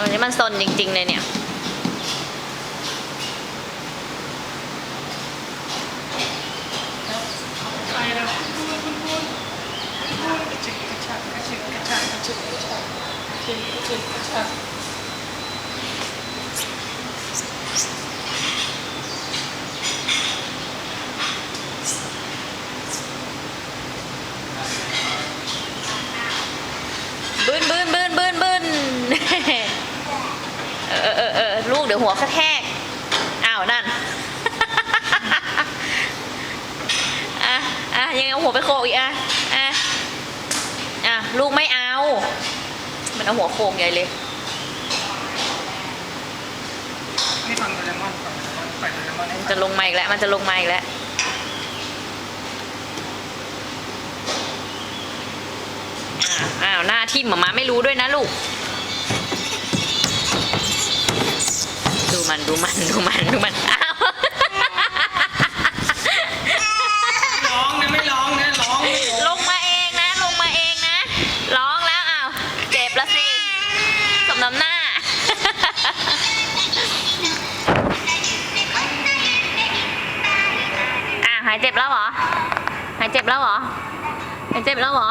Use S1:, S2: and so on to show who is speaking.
S1: อันนี้มันซนจริง ๆ เลยเนี่ย
S2: ไปแล้วปุ้นปุ้นปุ้นปุ้นกระชิกกระชากกระชิกกระชากกระชิกกระชากกระชิกกระชากกระชัก
S1: บืนบืนบืนบืนบืน เออเออ เออดี๋ยวหัวกระแทกอ้าวนั่นอะอะยังเอาหัวไปโขกอีกอะอะอะลูกไม่เอา มันเอาหัวโขกใหญ่เลย
S2: นี่ฟังโดเรมอนฟังโดเรมอนไปโดเรมอน
S1: มันจะลงมาอีกแล้ว มันจะลงมาอีกแล้วอ้าวหน้าทิ่มหมามาไม่รู้ด้วยนะลูก ดูมันดูมันดูมันดูมันอ้าว
S2: ร้องนะไม่ร้องนะร้องไม่
S1: ล
S2: ร้อง
S1: งมาเองนะ ลงมาเองนะ ร้องแล้วอ้าวเจ็บละสิสมน้ำหน้า อะหายเจ็บแล้วเหรอ หายเจ็บแล้วเหรอ หายเจ็บแล้วเหรอ